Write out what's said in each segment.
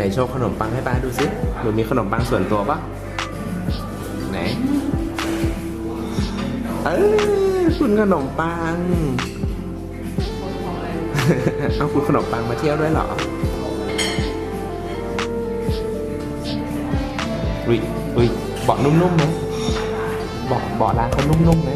ไหนโชว์ขนมปังให้ป้าดูสิหนูมีขนมปังส่วนตัวปะไหน เออคุณขนมปัง เอาคุณขนมปังมาเที่ยวด้วยเหรออุ้ยอุ้ยเบาะนุ่มๆไหมเบาะเบาะร้านเขานุ่มๆไหม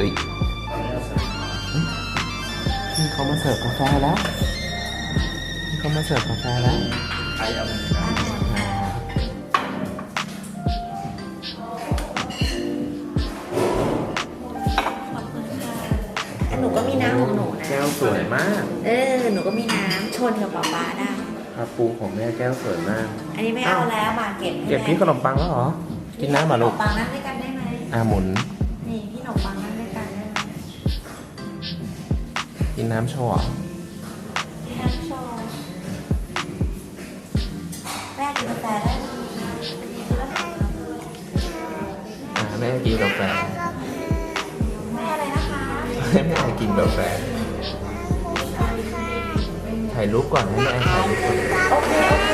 เฮ้ยนี่เขามาเสิร์ฟกาแฟแล้วนี่เขามาเสิร์ฟกาแฟแล้วแต่หนูก็มีน้ำของหนูนะแก้วสวยมาก เออ หนูก็มีน้ำชนกับป๊าป๊าได้คาปูของแม่แก้วสวยมาก อันนี้ไม่เอาแล้วมาเก็บให้เก็บพี่ขนมปังแล้วเหรอ กินน้ำมาลูกขนมปังนั่งด้วยกันได้ไหมอ่าหมุน กินน้ำโชว์เหรอน้ำโชว์แม่กินกาแฟได้ไหมอ่าแม่กินกาแฟแม่อะไรนะคะให้แม่กินกาแฟถ่ายรูปก่อนให้แม่ถ่ายรูปก่อนโอเคโอเค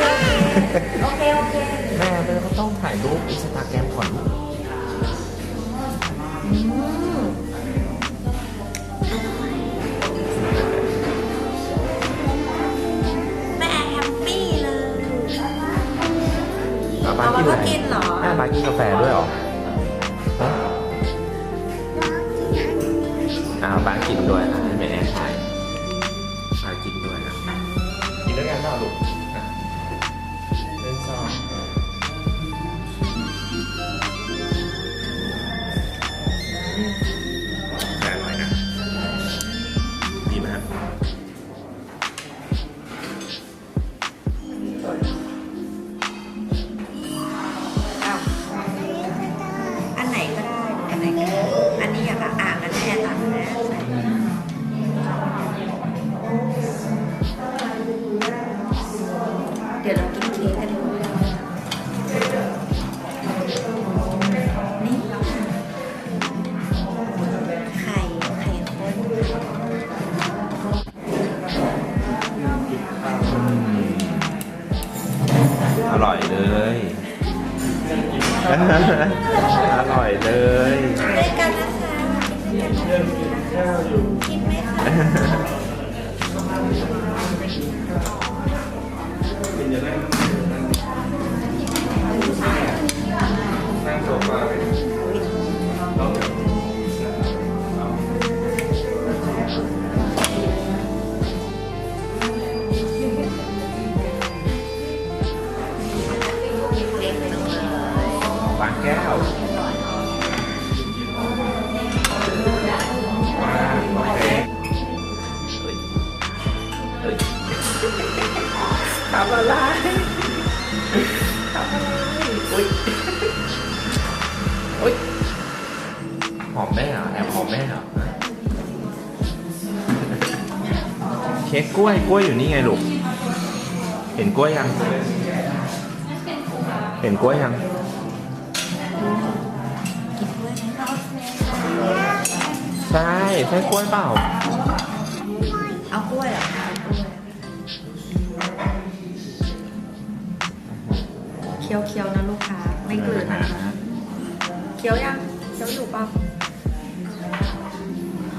โอเค กิมานก็กินเหรอแม่ป้ากินกาแฟด้วยเหรออ่าป้ากินด้วยอะแม่แอนถ่ายกินด้วยนะกินด้วยกันเปล่าลูกเล่นซองแฟอร่อยนะดีไหมครั อร่อยเลยด้วยกันนะคะกินไหมคะเอะไรทำอะไรอุ้ยอุ้ยหอมแม่เหรอแอบหอมแม่เหรอเค้กกล้วยกล้วยอยู่นี่ไงลูก เห็นกล้วยยัง เห็นกล้วยยังใช่ใช่กล้วยเปล่า คี้ยวเคี้ยวๆนะลูกค้าไม่กลืนนะคะเคี้ยวยังเคี้ยวอยู่เปล่า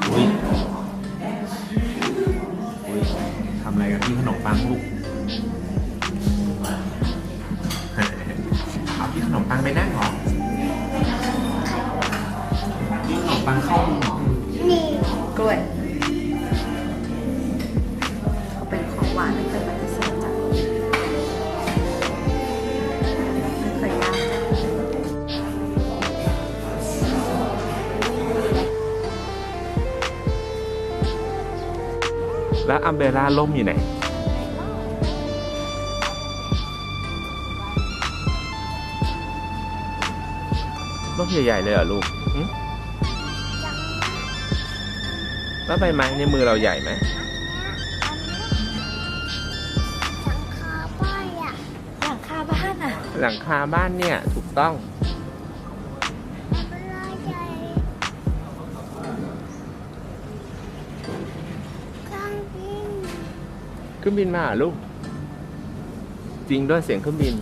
อุ้ยอุ้ยทำอะไรกับพี่ขนมปังลูกเอาพี่ขนมปังไปนั่งเหรอพี่ขนมปังเข้ามุม แล้วอัมเบร่าล่มอยู่ไหนล่มใหญ่ๆเลยเหรอลูกหึแล้วใบไม้ในมือเราใหญ่ไหมหลังคาบ้านอะ หลังคาบ้านเนี่ย ถูกต้อง ครื่องบินมาลูก จริงด้วยเสียงเครื่องบิน